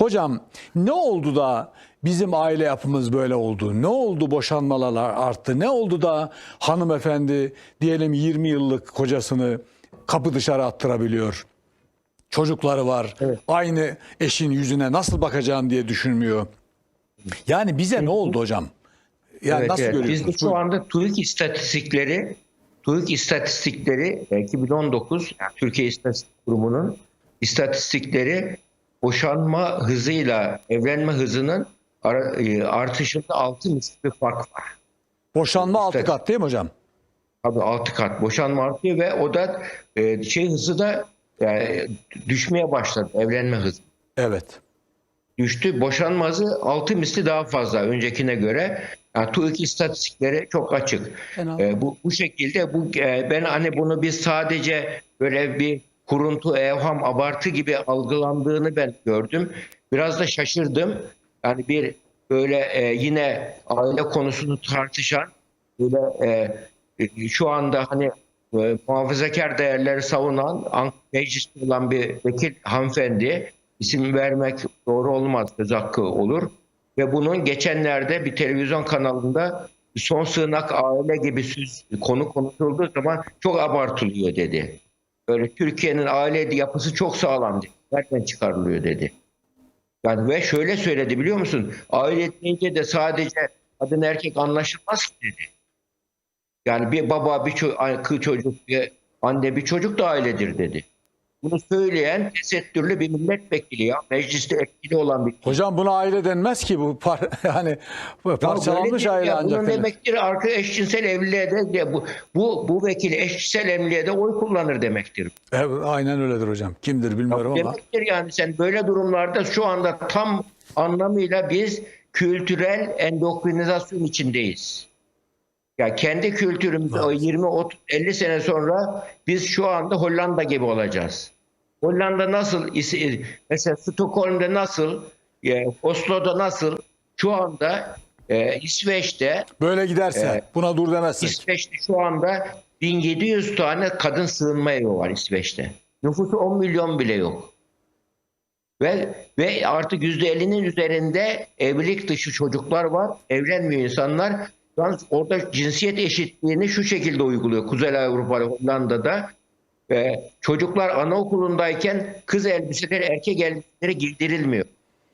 Hocam ne oldu da bizim aile yapımız böyle oldu? Ne oldu boşanmalar arttı? Ne oldu da hanımefendi diyelim 20 yıllık kocasını kapı dışarı attırabiliyor? Çocukları var. Aynı eşin yüzüne nasıl bakacağım diye düşünmüyor. Yani bize ne oldu hocam? Yani Evet, nasıl evet. Biz görüyorsunuz? şu anda TÜİK istatistikleri TÜİK istatistikleri e, 2019 yani Türkiye İstatistik Kurumu'nun istatistikleri boşanma hızıyla evlenme hızının e, artışında 6 misli bir fark var. Boşanma altı Evet. kat değil mi hocam? Tabii 6 kat boşanma artıyor ve o da e, şey hızı da e, düşmeye başladı evlenme hızı. Evet. düştü. Boşanma hızı 6 misli daha fazla öncekine göre. Yani TÜİK istatistikleri çok açık. Ee, bu bu şekilde bu e, ben hani bunu biz sadece böyle bir kuruntu, evham, abartı gibi algılandığını ben gördüm. Biraz da şaşırdım. Yani bir böyle e, yine aile konusunu tartışan böyle e, e, şu anda hani e, muhafazakar değerleri savunan mecliste olan bir vekil hanımefendi isim vermek doğru olmaz söz hakkı olur ve bunun geçenlerde bir televizyon kanalında son sığınak aile gibi söz, konu konuşulduğu zaman çok abartılıyor dedi. Böyle Türkiye'nin aile yapısı çok sağlam dedi. Nereden çıkarılıyor dedi. Yani ve şöyle söyledi biliyor musun? Aile deyince de sadece kadın erkek anlaşılmaz ki dedi. Yani bir baba bir ço- kız çocuk bir anne bir çocuk da ailedir dedi. Bunu söyleyen tesettürlü bir milletvekili ya. Mecliste etkili olan bir Hocam buna aile denmez ki bu par yani parçalanmış Ya aile ya. ancak. Bunun denir. demektir arka eşcinsel evliliğe de de bu, bu, bu vekil eşcinsel evliliğe de oy kullanır demektir. Evet, aynen öyledir hocam. Kimdir bilmiyorum ama. Demektir yani sen böyle durumlarda şu anda tam anlamıyla biz kültürel endokrinizasyon içindeyiz. Ya kendi kültürümüz o 20 30 50 sene sonra biz şu anda Hollanda gibi olacağız. Hollanda nasıl mesela Stockholm'da nasıl e, Oslo'da nasıl şu anda e, İsveç'te Böyle giderse buna dur demezsek. İsveç'te şu anda 1700 tane kadın sığınma evi var İsveç'te. Nüfusu 10 milyon bile yok. Ve ve artık %50'nin üzerinde evlilik dışı çocuklar var. Evlenmiyor insanlar. Yalnız orada cinsiyet eşitliğini şu şekilde uyguluyor. Kuzey Avrupa, Hollanda'da. Ee, çocuklar anaokulundayken kız elbiseleri, erkek elbiseleri giydirilmiyor.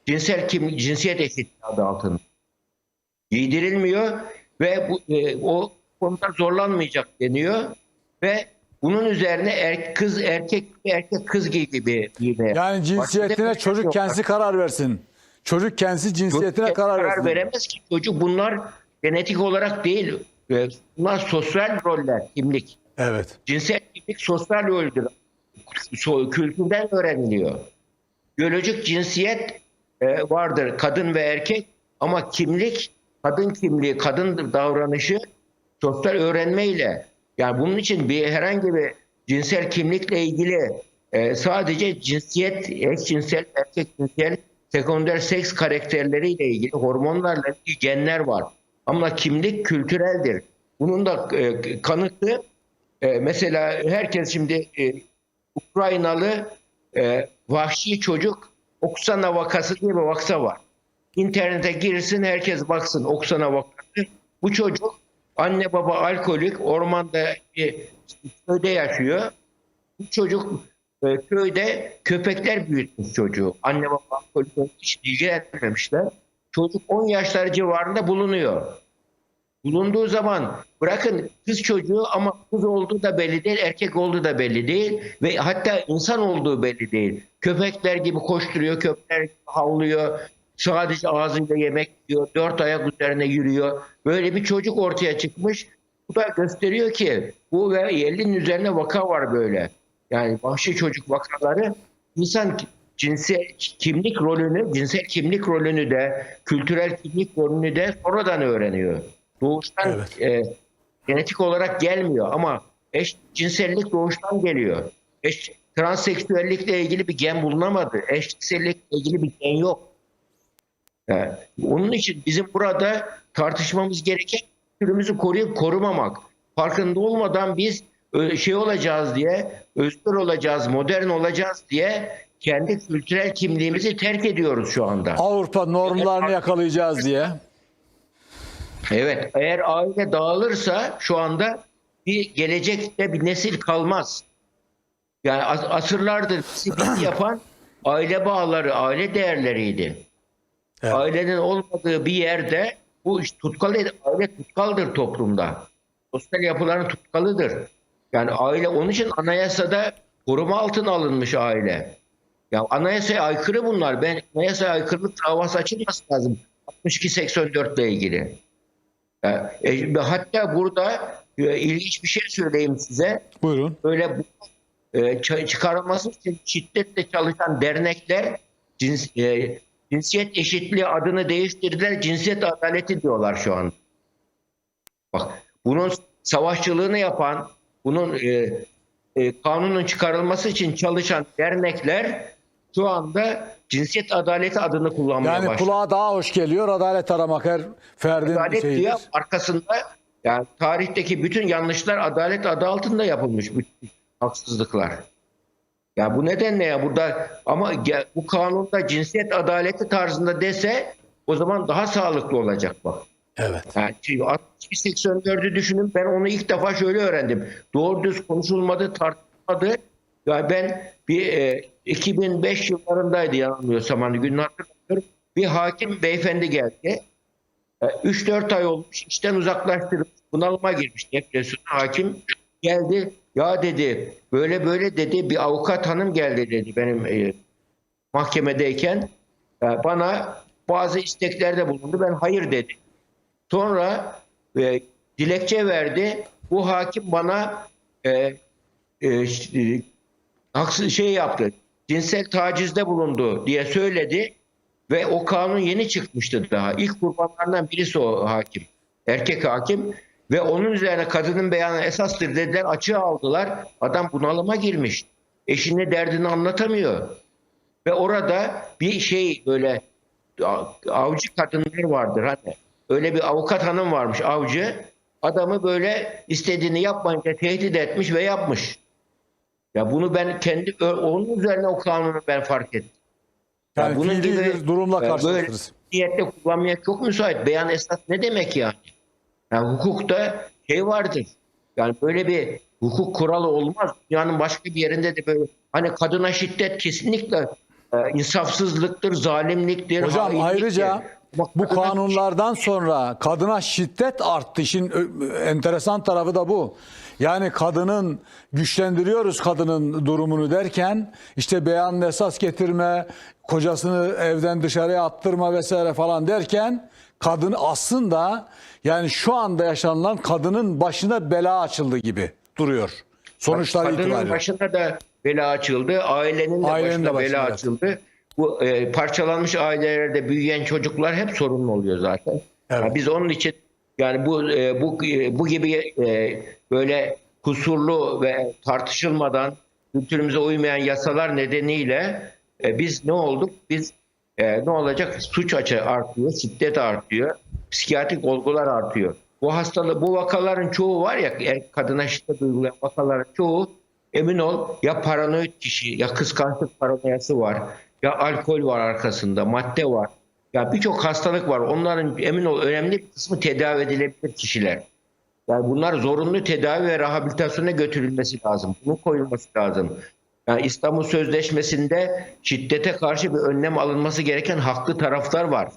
Cinsel kim, cinsiyet eşitliği adı altında giydirilmiyor ve bu, e, o konuda zorlanmayacak deniyor ve bunun üzerine er, kız erkek erkek kız gibi giymeye. Yani cinsiyetine Başka çocuk yok. kendisi karar versin. Çocuk kendisi Çocuk cinsiyetine kendi karar versin. veremez ki çocuk bunlar genetik olarak değil. Bunlar sosyal roller, kimlik. Evet. Cinsel kimlik sosyal roldür. Kültürden öğreniliyor. Biyolojik cinsiyet e, vardır kadın ve erkek ama kimlik, kadın kimliği, kadın davranışı sosyal öğrenmeyle yani bunun için bir herhangi bir cinsel kimlikle ilgili e, sadece cinsiyet, eşcinsel, erkek cinsel, sekonder seks karakterleriyle ilgili hormonlarla ilgili genler var. Ama kimlik kültüreldir. Bunun da e, kanıtı e, mesela herkes şimdi e, Ukraynalı e, vahşi çocuk Oksana vakası diye bir vaksa var. İnternete girsin herkes baksın Oksana vakası. Bu çocuk anne baba alkolik ormanda bir köyde yaşıyor. Bu çocuk e, köyde köpekler büyütmüş çocuğu. Anne baba alkolik için ilgilenmemişler. Çocuk 10 yaşları civarında bulunuyor. Bulunduğu zaman bırakın kız çocuğu ama kız olduğu da belli değil, erkek olduğu da belli değil ve hatta insan olduğu belli değil. Köpekler gibi koşturuyor, köpekler gibi havlıyor, sadece ağzıyla yemek yiyor, dört ayak üzerine yürüyor. Böyle bir çocuk ortaya çıkmış. Bu da gösteriyor ki bu ve 50'nin üzerine vaka var böyle. Yani vahşi çocuk vakaları insan cinsel kimlik rolünü, cinsel kimlik rolünü de, kültürel kimlik rolünü de sonradan öğreniyor. Doğuştan Evet. e, genetik olarak gelmiyor ama eş cinsellik doğuştan geliyor. Eş transseksüellikle ilgili bir gen bulunamadı. Eşcinsellikle ilgili bir gen yok. Yani onun için bizim burada tartışmamız gereken türümüzü koruyup korumamak. Farkında olmadan biz şey olacağız diye, özgür olacağız, modern olacağız diye kendi kültürel kimliğimizi terk ediyoruz şu anda. Avrupa normlarını yakalayacağız diye. Evet, eğer aile dağılırsa şu anda bir gelecekte bir nesil kalmaz. Yani as- asırlardır bizi yapan aile bağları, aile değerleriydi. Evet. Ailenin olmadığı bir yerde bu iş tutkal aile tutkaldır toplumda. Sosyal yapıların tutkalıdır. Yani aile onun için anayasada koruma altına alınmış aile. Ya anayasaya aykırı bunlar. Ben anayasaya aykırılık davası açılması lazım. 62-84 ile ilgili. Ya, e, hatta burada e, ilginç bir şey söyleyeyim size. Buyurun. Böyle e, çıkarılması için şiddetle çalışan dernekler cins, e, cinsiyet eşitliği adını değiştirdiler. Cinsiyet adaleti diyorlar şu an. Bak bunun savaşçılığını yapan, bunun e, e, kanunun çıkarılması için çalışan dernekler şu anda cinsiyet adaleti adını kullanmaya Yani başladı. kulağa daha hoş geliyor. Adalet aramak her ferdin Adalet şeyidir. diye arkasında yani tarihteki bütün yanlışlar adalet adı altında yapılmış bütün haksızlıklar. Ya bu nedenle ya burada ama bu kanunda cinsiyet adaleti tarzında dese o zaman daha sağlıklı olacak bak. Evet. Yani şimdi 62-84'ü düşünün ben onu ilk defa şöyle öğrendim. Doğru düz konuşulmadı, tartışılmadı. Yani ben bir e, 2005 yıllarındaydı yanılmıyorsam hani gününü hatırlamıyorum. Bir hakim beyefendi geldi. 3-4 ay olmuş işten uzaklaştırıp bunalıma girmiş depresyona hakim geldi ya dedi böyle böyle dedi bir avukat hanım geldi dedi benim e, mahkemedeyken E, bana bazı isteklerde bulundu ben hayır dedim. Sonra e, dilekçe verdi bu hakim bana e, e, e, haksız şey yaptı cinsel tacizde bulundu diye söyledi ve o kanun yeni çıkmıştı daha. İlk kurbanlardan birisi o hakim. Erkek hakim. Ve onun üzerine kadının beyanı esastır dediler. Açığa aldılar. Adam bunalıma girmiş. Eşine derdini anlatamıyor. Ve orada bir şey böyle avcı kadınlar vardır hani. Öyle bir avukat hanım varmış avcı. Adamı böyle istediğini yapmayınca tehdit etmiş ve yapmış. Ya bunu ben kendi onun üzerine o kanunu ben fark ettim. Ya Yani bunun gibi, bir durumla karşılaşırız. niyetle kullanmaya çok müsait. Beyan esas ne demek yani? Yani hukukta şey vardır. Yani böyle bir hukuk kuralı olmaz. Dünyanın başka bir yerinde de böyle hani kadına şiddet kesinlikle e, insafsızlıktır, zalimliktir. Hocam ayrıca Ama bu kanunlardan sonra kadına şiddet arttı. İşin enteresan tarafı da bu. Yani kadının güçlendiriyoruz kadının durumunu derken işte beyan esas getirme, kocasını evden dışarıya attırma vesaire falan derken kadın aslında yani şu anda yaşanılan kadının başına bela açıldı gibi duruyor. Sonuçlar Kadının itibariyle. başına da bela açıldı. Ailenin de Ailenin başına de başına, bela evet. açıldı. Bu e, parçalanmış ailelerde büyüyen çocuklar hep sorunlu oluyor zaten. Evet. Ya biz onun için yani bu e, bu e, bu gibi e, böyle kusurlu ve tartışılmadan kültürümüze uymayan yasalar nedeniyle biz ne olduk? Biz ne olacak? Suç açığı artıyor, şiddet artıyor, psikiyatrik olgular artıyor. Bu hastalığı, bu vakaların çoğu var ya, er- kadına şiddet uygulayan vakaların çoğu emin ol ya paranoid kişi, ya kıskançlık paranoyası var, ya alkol var arkasında, madde var. Ya birçok hastalık var. Onların emin ol önemli kısmı tedavi edilebilir kişiler. Yani bunlar zorunlu tedavi ve rehabilitasyona götürülmesi lazım. Bunun koyulması lazım. Yani İstanbul Sözleşmesi'nde şiddete karşı bir önlem alınması gereken haklı taraflar var.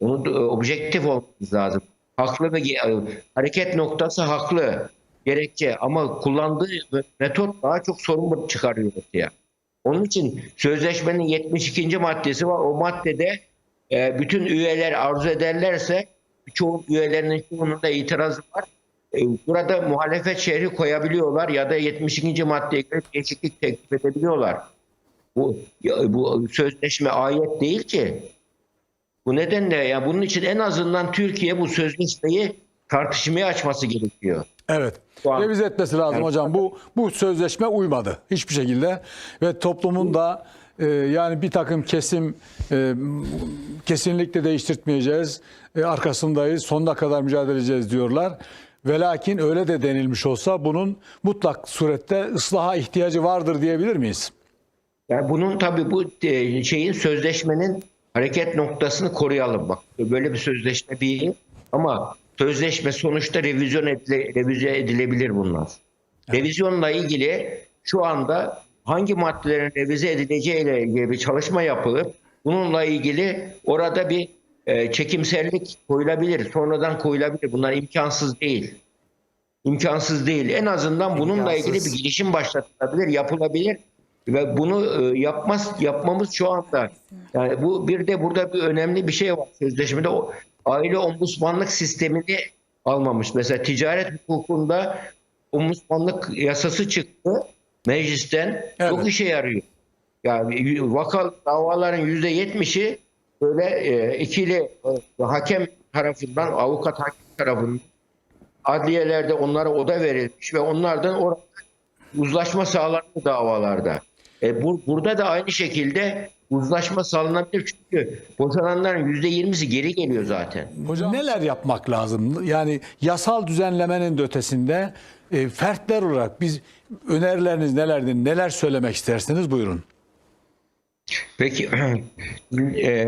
Onu e, objektif olmamız lazım. Haklı ve e, hareket noktası haklı gerekçe ama kullandığı metot daha çok sorun çıkarıyor ortaya. Onun için sözleşmenin 72. maddesi var. O maddede e, bütün üyeler arzu ederlerse çoğu üyelerinin çoğunun da itirazı var. E, burada muhalefet şehri koyabiliyorlar ya da 72. maddeye göre değişiklik teklif edebiliyorlar. Bu, ya, bu sözleşme ayet değil ki. Bu nedenle ya bunun için en azından Türkiye bu sözleşmeyi tartışmaya açması gerekiyor. Evet. An- Revize etmesi lazım Yani- hocam. Bu bu sözleşme uymadı hiçbir şekilde ve toplumun da e, yani bir takım kesim e, kesinlikle değiştirtmeyeceğiz. E, arkasındayız. Sonuna kadar mücadele edeceğiz diyorlar. Ve lakin öyle de denilmiş olsa bunun mutlak surette ıslaha ihtiyacı vardır diyebilir miyiz? Yani bunun tabii bu e, şeyin sözleşmenin hareket noktasını koruyalım. Bak böyle bir sözleşme değil ama sözleşme sonuçta revizyon edile, revize edilebilir bunlar. Revizyonla ilgili şu anda hangi maddelerin revize edileceğiyle ilgili bir çalışma yapılıp bununla ilgili orada bir e, çekimsellik koyulabilir. Sonradan koyulabilir. Bunlar imkansız değil. İmkansız değil. En azından bununla ilgili İmkansız. bir girişim başlatılabilir, yapılabilir ve bunu e, yapmaz yapmamız şu anda. Yani bu bir de burada bir önemli bir şey var sözleşmede. O aile ombudsmanlık sistemini almamış. Mesela ticaret hukukunda ombudsmanlık yasası çıktı meclisten. Çok Evet. işe yarıyor. Yani vaka davaların yüzde yetmişi böyle e, ikili e, hakem tarafından, avukat hakim tarafından adliyelerde onlara oda verilmiş ve onlardan orada uzlaşma sağlanıyor davalarda. E, bu, burada da aynı şekilde uzlaşma sağlanabilir çünkü boşananların yüzde yirmisi geri geliyor zaten. Hocam neler yapmak lazım? Yani yasal düzenlemenin de ötesinde e, fertler olarak biz önerileriniz nelerdir? Neler söylemek istersiniz? Buyurun. Peki e,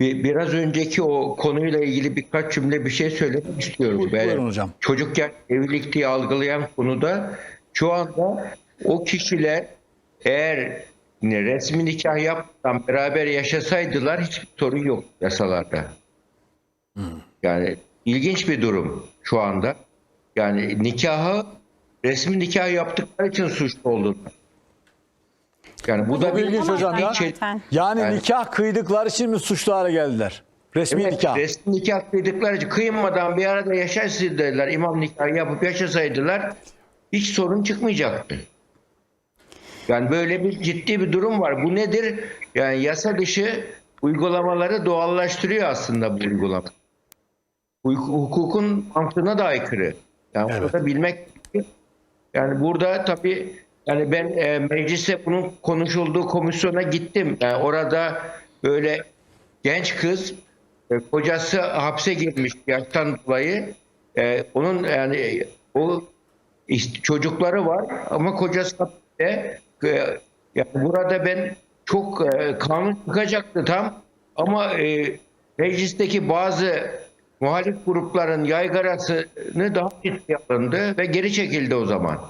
bir, biraz önceki o konuyla ilgili birkaç cümle bir şey söylemek istiyorum. Buyur- Ben buyurun hocam. Çocukken evlilik diye algılayan konuda şu anda o kişiler eğer resmi nikah yapmadan beraber yaşasaydılar hiçbir sorun yok yasalarda. Yani ilginç bir durum şu anda. Yani nikahı resmi nikah yaptıkları için suçlu oldular. Yani bu da Çok bir ilginç hocam ya. şey-. Yani, Yani- nikah kıydıkları için mi suçlu hale geldiler? Resmi Evet, nikah. resmi nikah kıydıkları için kıyınmadan bir arada yaşasaydılar, imam nikahı yapıp yaşasaydılar hiç sorun çıkmayacaktı. Yani böyle bir ciddi bir durum var. Bu nedir? Yani yasa dışı uygulamaları doğallaştırıyor aslında bu uygulama. Huk- Hukukun mantığına da aykırı. Yani Evet. burada bilmek yani burada tabii yani ben e, meclise bunun konuşulduğu komisyona gittim. Yani orada böyle genç kız e, kocası hapse girmiş yaştan dolayı. E, onun yani o işte çocukları var ama kocası hapiste. E, yani burada ben çok e, kanun çıkacaktı tam ama e, meclisteki bazı muhalif grupların yaygarasını daha ciddiye alındı ve geri çekildi o zaman.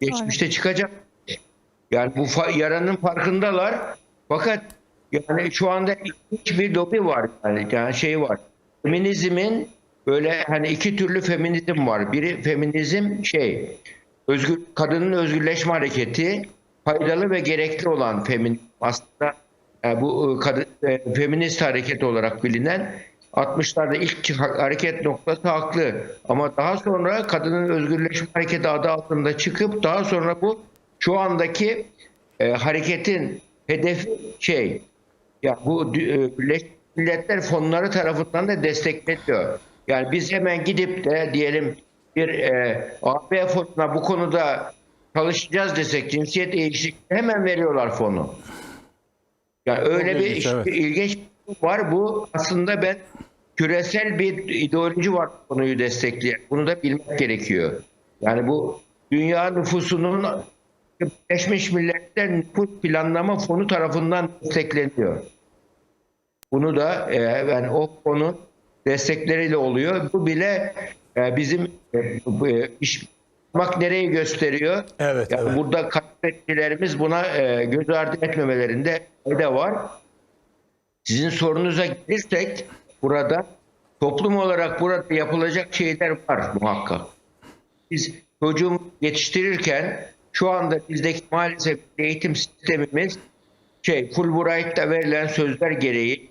Geçmişte çıkacak. Yani bu fa- yaranın farkındalar. Fakat yani şu anda hiçbir lobi var yani, yani şey var. Feminizmin böyle hani iki türlü feminizm var. Biri feminizm şey özgür kadının özgürleşme hareketi faydalı ve gerekli olan feminizm aslında e, bu e, kadın e, feminist hareket olarak bilinen 60'larda ilk hareket noktası haklı. Ama daha sonra kadının özgürleşme hareketi adı altında çıkıp daha sonra bu şu andaki e, hareketin hedefi şey ya bu e, Milletler fonları tarafından da destekleniyor. Yani biz hemen gidip de diyelim bir e, AB fonuna bu konuda çalışacağız desek cinsiyet eşitliği hemen veriyorlar fonu. Yani öyle bir ilginç, evet. ilginç var. Bu aslında ben küresel bir ideoloji var konuyu destekleyen. Bunu da bilmek gerekiyor. Yani bu dünya nüfusunun Birleşmiş Milletler Nüfus Planlama Fonu tarafından destekleniyor. Bunu da e, yani o fonu destekleriyle oluyor. Bu bile e, bizim e, e, iş bak nereyi gösteriyor? Evet, Yani evet. Burada kaybettilerimiz buna e, göz ardı etmemelerinde fayda var. Sizin sorunuza gelirsek burada toplum olarak burada yapılacak şeyler var muhakkak. Biz çocuğu yetiştirirken şu anda bizdeki maalesef eğitim sistemimiz şey Fulbright'ta verilen sözler gereği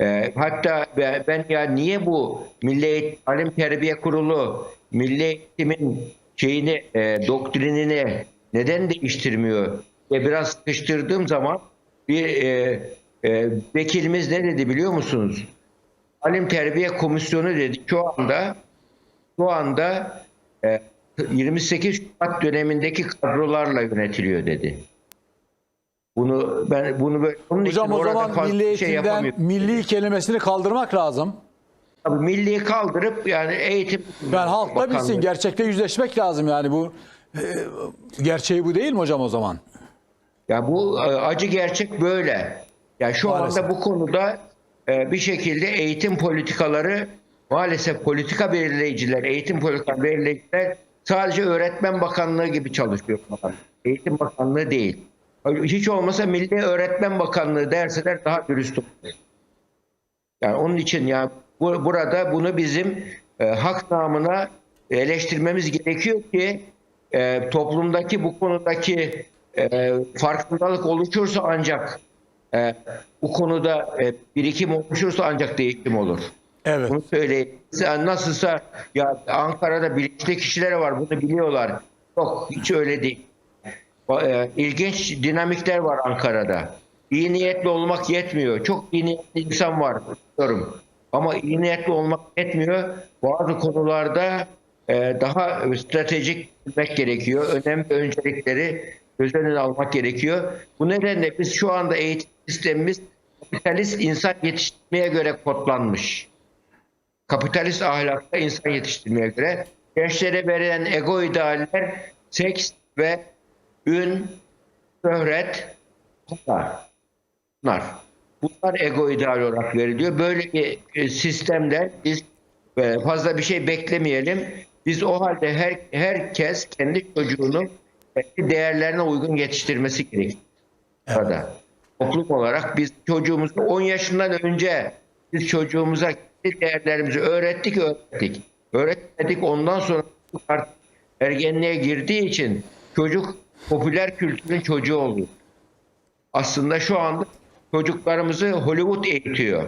e, hatta be- ben ya niye bu Milli Eğitim Alim Terbiye Kurulu Milli Eğitim'in şeyini e, doktrinini neden değiştirmiyor ve biraz sıkıştırdığım zaman bir e, e, vekilimiz ne dedi biliyor musunuz? Alim Terbiye Komisyonu dedi şu anda şu anda e, 28 Şubat dönemindeki kadrolarla yönetiliyor dedi. Bunu ben bunu böyle onun Hocam için o zaman milli şey eğitimden milli kelimesini kaldırmak lazım. Tabii milli kaldırıp yani eğitim Yani halkla Bakanlığı- bilsin, gerçekle yüzleşmek lazım yani bu e, gerçeği bu değil mi hocam o zaman? Ya bu e, acı gerçek böyle. Ya şu Maalesef. anda bu konuda e, bir şekilde eğitim politikaları maalesef politika belirleyiciler, eğitim politika belirleyiciler sadece öğretmen bakanlığı gibi çalışıyor. Eğitim bakanlığı değil. Hiç olmasa Milli Öğretmen Bakanlığı derseler daha dürüst olur. Yani onun için ya bu, burada bunu bizim e, hak namına eleştirmemiz gerekiyor ki e, toplumdaki bu konudaki e, farkındalık oluşursa ancak e, bu konuda e, birikim oluşursa ancak değişim olur. Evet. Bunu söyleyeyim. Nasılsa ya Ankara'da bilinçli kişiler var bunu biliyorlar. Yok hiç öyle değil. E, İlginç dinamikler var Ankara'da. İyi niyetli olmak yetmiyor. Çok iyi niyetli insan var biliyorum. Ama iyi niyetli olmak yetmiyor. Bazı konularda e, daha stratejik bilmek gerekiyor. Önemli öncelikleri göz önüne almak gerekiyor. Bu nedenle biz şu anda eğitim sistemimiz kapitalist insan yetiştirmeye göre kodlanmış kapitalist ahlakta insan yetiştirmeye göre gençlere verilen ego idealler seks ve ün, şöhret, para. Bunlar. Bunlar ego ideal olarak veriliyor. Böyle bir e, sistemde biz e, fazla bir şey beklemeyelim. Biz o halde her, herkes kendi çocuğunu kendi değerlerine uygun yetiştirmesi gerekiyor. Burada. Toplum olarak biz çocuğumuzu 10 yaşından önce biz çocuğumuza kendi değerlerimizi öğrettik öğrettik. Öğretmedik ondan sonra artık ergenliğe girdiği için çocuk popüler kültürün çocuğu oluyor. Aslında şu anda çocuklarımızı Hollywood eğitiyor.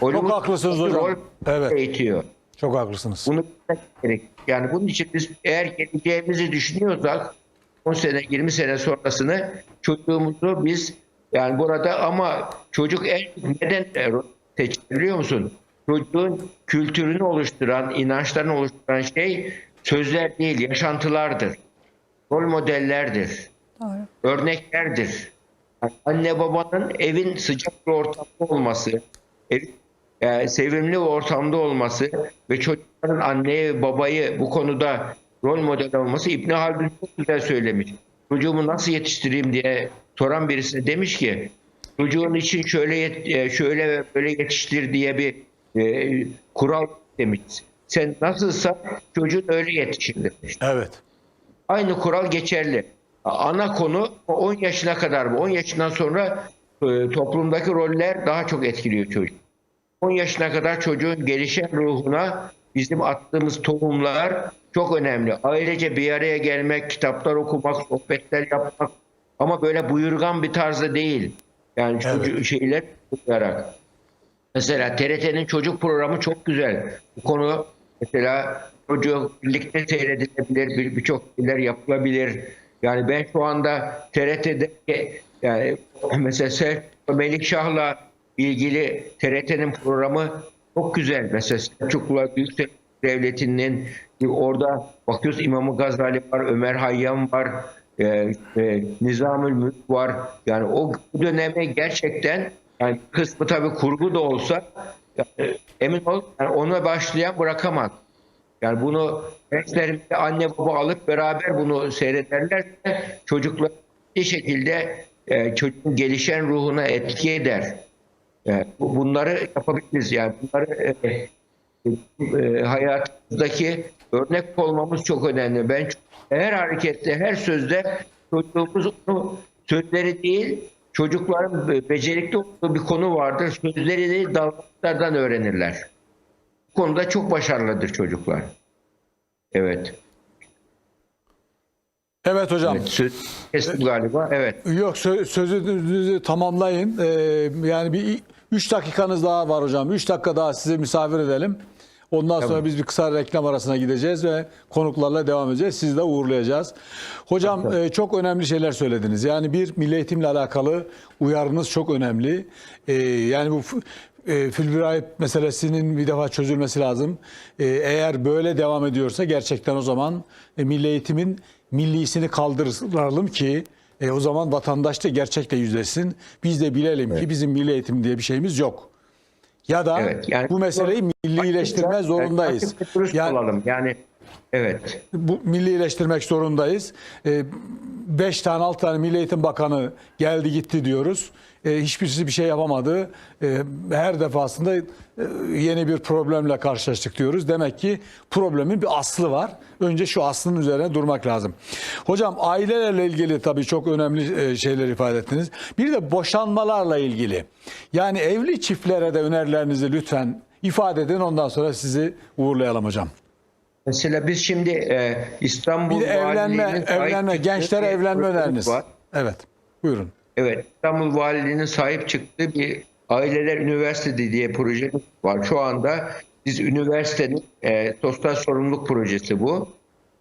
Hollywood haklısınız hocam. rol Evet. eğitiyor. Çok haklısınız. Bunu gerek. Yani bunun için biz eğer geleceğimizi düşünüyorsak 10 sene 20 sene sonrasını çocuğumuzu biz yani burada ama çocuk en neden seçiliyor musun? Çocuğun kültürünü oluşturan, inançlarını oluşturan şey sözler değil, yaşantılardır. Rol modellerdir. Örneklerdir. Anne babanın evin sıcak bir ortamda olması, ev, e, sevimli bir ortamda olması ve çocukların anneyi babayı bu konuda rol model olması İbn Haldun çok güzel söylemiş. Çocuğumu nasıl yetiştireyim diye soran birisine demiş ki çocuğun için şöyle e, şöyle ve böyle yetiştir diye bir e, kural demiş. Sen nasılsa çocuğun öyle yetişir demiş. Evet. Aynı kural geçerli. Ana konu 10 yaşına kadar bu. 10 yaşından sonra e, toplumdaki roller daha çok etkiliyor çocuk. 10 yaşına kadar çocuğun gelişen ruhuna bizim attığımız tohumlar çok önemli. Ailece bir araya gelmek, kitaplar okumak, sohbetler yapmak ama böyle buyurgan bir tarzda değil. Yani çocuğu şeyler okuyarak. Mesela TRT'nin çocuk programı çok güzel. Bu konu mesela çocuk birlikte seyredilebilir, bir- birçok şeyler yapılabilir. Yani ben şu anda TRT'de yani mesela Selçuk Melikşah'la ilgili TRT'nin programı çok güzel. Mesela Selçuklular Büyük Devleti'nin orada bakıyoruz İmam Gazali var, Ömer Hayyam var, e, e, Nizamül Mülk var. Yani o döneme gerçekten yani kısmı tabii kurgu da olsa yani emin ol yani ona başlayan bırakamaz. Yani bunu gençlerimize anne baba alıp beraber bunu seyrederlerse çocuklar bir şekilde e, çocuğun gelişen ruhuna etki eder. E, bu- bunları yapabiliriz. Yani bunları e, e, hayatımızdaki örnek olmamız çok önemli. Ben her harekette, her sözde çocuğumuz onu sözleri değil, çocukların be- becerikli olduğu bir konu vardır. Sözleri değil, davranışlardan öğrenirler. Konuda çok başarılıdır çocuklar. Evet. Evet hocam. evet. Söz kestim galiba. Evet. Yok sö- sözünüzü tamamlayın. Ee, yani bir 3 dakikanız daha var hocam. 3 dakika daha size misafir edelim. Ondan sonra biz bir kısa reklam arasına gideceğiz ve konuklarla devam edeceğiz. Sizi de uğurlayacağız. Hocam e, çok önemli şeyler söylediniz. Yani bir milli eğitimle alakalı uyarınız çok önemli. E, yani bu e, meselesinin bir defa çözülmesi lazım. E, eğer böyle devam ediyorsa gerçekten o zaman e, milli eğitimin millisini kaldıralım ki e, o zaman vatandaş da gerçekle yüzleşsin. Biz de bilelim ki bizim milli eğitim diye bir şeyimiz yok. Ya da Evet, yani- bu meseleyi millileştirme zorundayız. Yani. Yani Evet. bu millileştirmek zorundayız. 5 tane 6 tane Milli Eğitim Bakanı geldi gitti diyoruz. E, hiçbirisi bir şey yapamadı. E, her defasında e, yeni bir problemle karşılaştık diyoruz. Demek ki problemin bir aslı var. Önce şu aslının üzerine durmak lazım. Hocam ailelerle ilgili tabii çok önemli e, şeyler ifade ettiniz. Bir de boşanmalarla ilgili. Yani evli çiftlere de önerilerinizi lütfen ifade edin. Ondan sonra sizi uğurlayalım hocam. Mesela biz şimdi e, İstanbul Bir de evlenme, evlenme, gençlere evlenme öneriniz. var. Evet. Buyurun. Evet, İstanbul Valiliğinin sahip çıktığı bir Aileler Üniversitesi diye projemiz var. Şu anda biz üniversitenin e, sosyal sorumluluk projesi bu.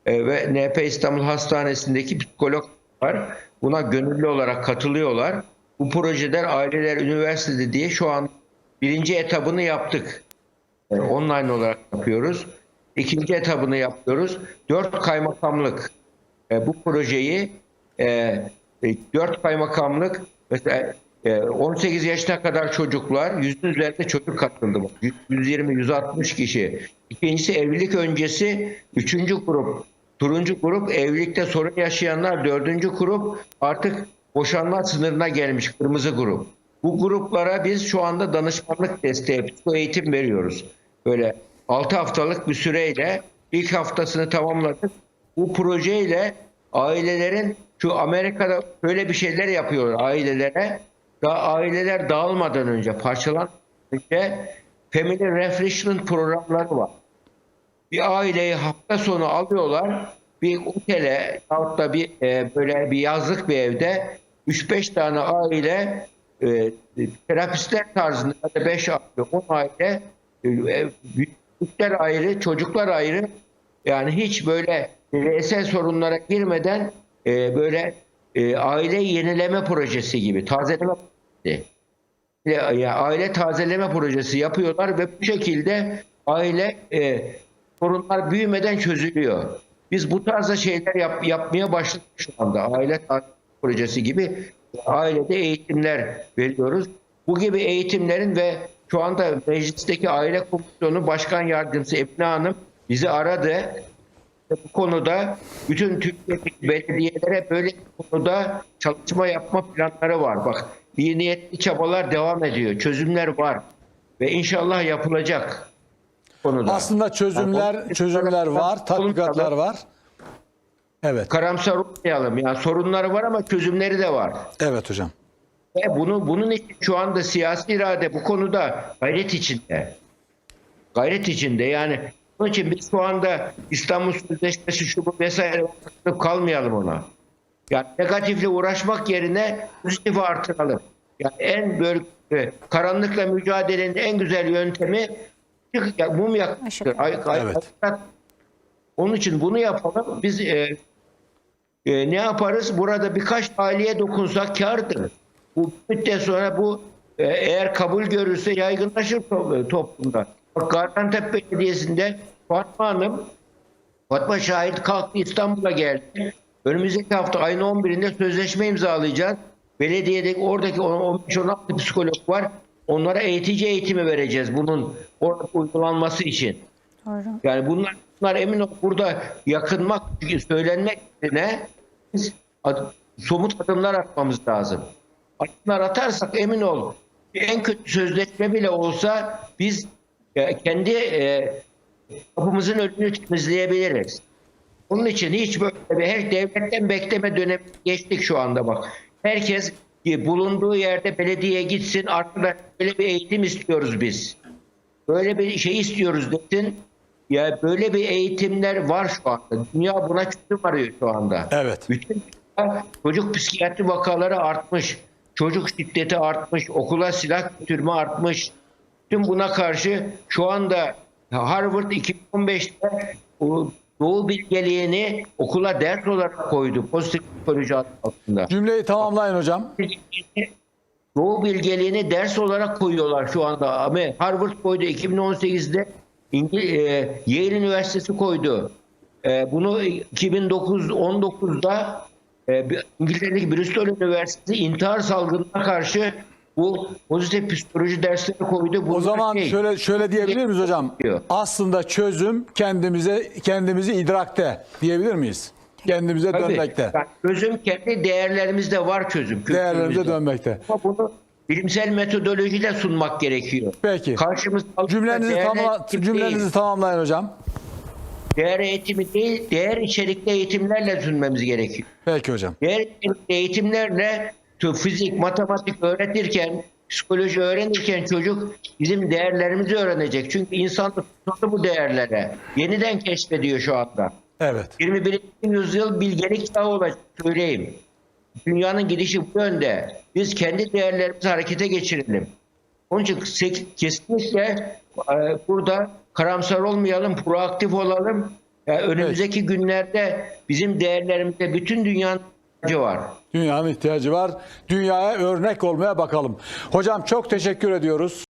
E, ve NP İstanbul Hastanesi'ndeki psikolog var. Buna gönüllü olarak katılıyorlar. Bu projeler Aileler Üniversitesi diye şu an birinci etabını yaptık. E, online olarak yapıyoruz. İkinci etabını yapıyoruz. Dört kaymakamlık e, bu projeyi e, e, dört kaymakamlık mesela e, 18 yaşına kadar çocuklar yüzün üzerinde çocuk katıldı. 120-160 kişi. İkincisi evlilik öncesi üçüncü grup. Turuncu grup evlilikte sorun yaşayanlar dördüncü grup artık boşanma sınırına gelmiş kırmızı grup. Bu gruplara biz şu anda danışmanlık desteği, psiko eğitim veriyoruz. Böyle 6 haftalık bir süreyle ilk haftasını tamamladık. Bu projeyle ailelerin şu Amerika'da böyle bir şeyler yapıyorlar ailelere. Daha aileler dağılmadan önce, parçalanmadan önce family refreshment programları var. Bir aileyi hafta sonu alıyorlar. Bir otele yahut da bir e, böyle bir yazlık bir evde 3-5 tane aile e, terapistler tarzında ya da 5 aile, 10 aile e, büyükler ayrı, çocuklar ayrı yani hiç böyle bireysel sorunlara girmeden e, böyle e, aile yenileme projesi gibi tazeleme projesi. Ya, ya aile tazeleme projesi yapıyorlar ve bu şekilde aile e, sorunlar büyümeden çözülüyor. Biz bu tarzda şeyler yap, yapmaya başladık şu anda. Aile projesi gibi ailede eğitimler veriyoruz. Bu gibi eğitimlerin ve şu anda meclisteki aile komisyonu başkan yardımcısı Emine Hanım bizi aradı. Bu konuda bütün Türkiye'deki belediyelere böyle bir konuda çalışma yapma planları var. Bak iyi niyetli çabalar devam ediyor. Çözümler var. Ve inşallah yapılacak konuda. Aslında çözümler çözümler var, tatbikatlar var. Evet. Karamsar olmayalım. Yani sorunları var ama çözümleri de var. Evet hocam. Ve bunu bunun için şu anda siyasi irade bu konuda gayret içinde. Gayret içinde yani onun için biz şu anda İstanbul Sözleşmesi şu bu vesaire kalmayalım ona. Yani negatifle uğraşmak yerine pozitifi artıralım. Yani en böyle e, karanlıkla mücadelenin en güzel yöntemi mum yakmaktır. Ay- ay- Evet. Onun için bunu yapalım. Biz e, e, ne yaparız? Burada birkaç aileye dokunsak kardır. Bu müddet sonra bu e, eğer kabul görürse yaygınlaşır to- toplumda. Bak Gaziantep Belediyesi'nde Fatma Hanım Fatma Şahit kalktı İstanbul'a geldi. Önümüzdeki hafta ayın 11'inde sözleşme imzalayacağız. Belediyedeki oradaki 15-16 psikolog var. Onlara eğitici eğitimi vereceğiz bunun orada uygulanması için. Doğru. Yani bunlar, bunlar emin ol burada yakınmak, söylenmek yerine somut adımlar atmamız lazım. Adımlar atarsak emin ol en kötü sözleşme bile olsa biz e, kendi e, kapımızın önünü temizleyebiliriz. Onun için hiç böyle bir her devletten bekleme dönemi geçtik şu anda bak. Herkes bulunduğu yerde belediyeye gitsin arkadaş böyle bir eğitim istiyoruz biz. Böyle bir şey istiyoruz desin. Ya böyle bir eğitimler var şu anda. Dünya buna çözüm arıyor şu anda. Evet. Bütün çocuk psikiyatri vakaları artmış. Çocuk şiddeti artmış. Okula silah götürme artmış. Tüm buna karşı şu anda Harvard 2015'te o Doğu bilgeliğini okula ders olarak koydu. Pozitif psikoloji altında. Cümleyi tamamlayın hocam. Doğu bilgeliğini ders olarak koyuyorlar şu anda. Ama Harvard koydu 2018'de İngil e, Yale Üniversitesi koydu. E, bunu 2009-19'da e, bir- İngiltere'deki Bristol Üniversitesi intihar salgınına karşı Bu pozitif psikoloji dersleri koydu. O Bunlar zaman şey, şöyle şöyle diyebilir miyiz hocam? Diyor. Aslında çözüm kendimize kendimizi idrakte diyebilir miyiz? Kendimize tabii, dönmekte. yani çözüm kendi değerlerimizde var çözüm. Değerlerimize dönmekte. Ama bunu bilimsel metodolojiyle sunmak gerekiyor. Peki. Karşımızda Cümlenizi tamamla, cümlenizi tamamlayın hocam. Değer eğitimi değil, değer içerikli eğitimlerle sunmamız gerekiyor. Peki hocam. Değer içerikli eğitimlerle fizik, matematik öğretirken, psikoloji öğrenirken çocuk bizim değerlerimizi öğrenecek. Çünkü insanlık tutuyor bu değerlere. Yeniden keşfediyor şu anda. Evet. 21. yüzyıl bilgelik çağı olacak söyleyeyim. Dünyanın gidişi bu yönde. Biz kendi değerlerimizi harekete geçirelim. Onun için kesinlikle e, burada karamsar olmayalım, proaktif olalım. E, önümüzdeki günlerde bizim değerlerimizde bütün dünyanın ihtiyacı var. Dünyanın ihtiyacı var. Dünyaya örnek olmaya bakalım. Hocam çok teşekkür ediyoruz.